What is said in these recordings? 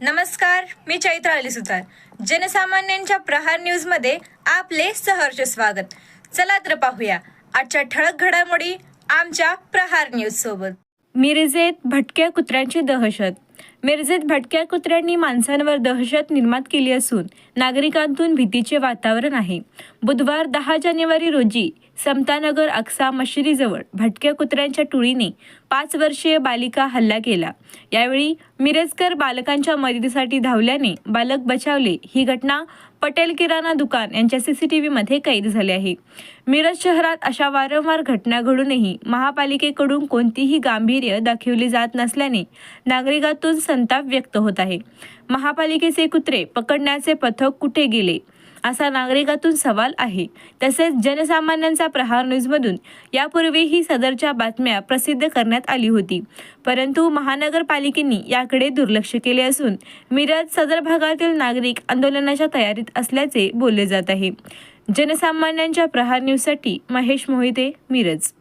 नमस्कार मी चैत्र अली सुतार जनसामान्यांच्या प्रहार न्यूजमध्ये आपले सहर्ष स्वागत. चला तर पाहूया आजच्या ठळक घडामोडी आमच्या प्रहार न्यूज सोबत मिरजेत भटक्या कुत्र्यांची दहशत. मिरजेत भटक्या कुत्र्यांनी माणसांवर दहशत निर्माण केली असून नागरिकांतून भीतीचे वातावरण आहे. बुधवार दहा जानेवारी रोजी समतानगर अक्सा मशिरीजवळ भटक्या कुत्र्यांच्या टोळीने पाच वर्षीय बालिका हल्ला केला. यावेळी मिरजकर बालकांच्या मदतीसाठी धावल्याने बालक बचावले. ही घटना पटेल किराणा दुकान यांच्या सीसीटीव्ही मध्ये कैद झाली आहे. मिरज शहरात अशा वारंवार घटना घडूनही महापालिकेकडून कोणतीही गांभीर्य दाखवली जात नसल्याने नागरिकातून संताप व्यक्त होत आहे. महापालिकेचे कुत्रे पकडण्याचे पथक कुठे गेले? असा नागरिकातून सवाल आहे. तसेच जनसामान्यांचा प्रहार न्यूजमधून यापूर्वीही सदरच्या बातम्या प्रसिद्ध करण्यात आली होती. परंतु महानगरपालिकेने याकडे दुर्लक्ष केले असून मिरज सदर भागातील नागरिक आंदोलनाच्या तयारीत असल्याचे बोलले जात आहे. जनसामान्यांच्या प्रहार न्यूजसाठी महेश मोहिते मिरज.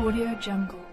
Audio Jungle.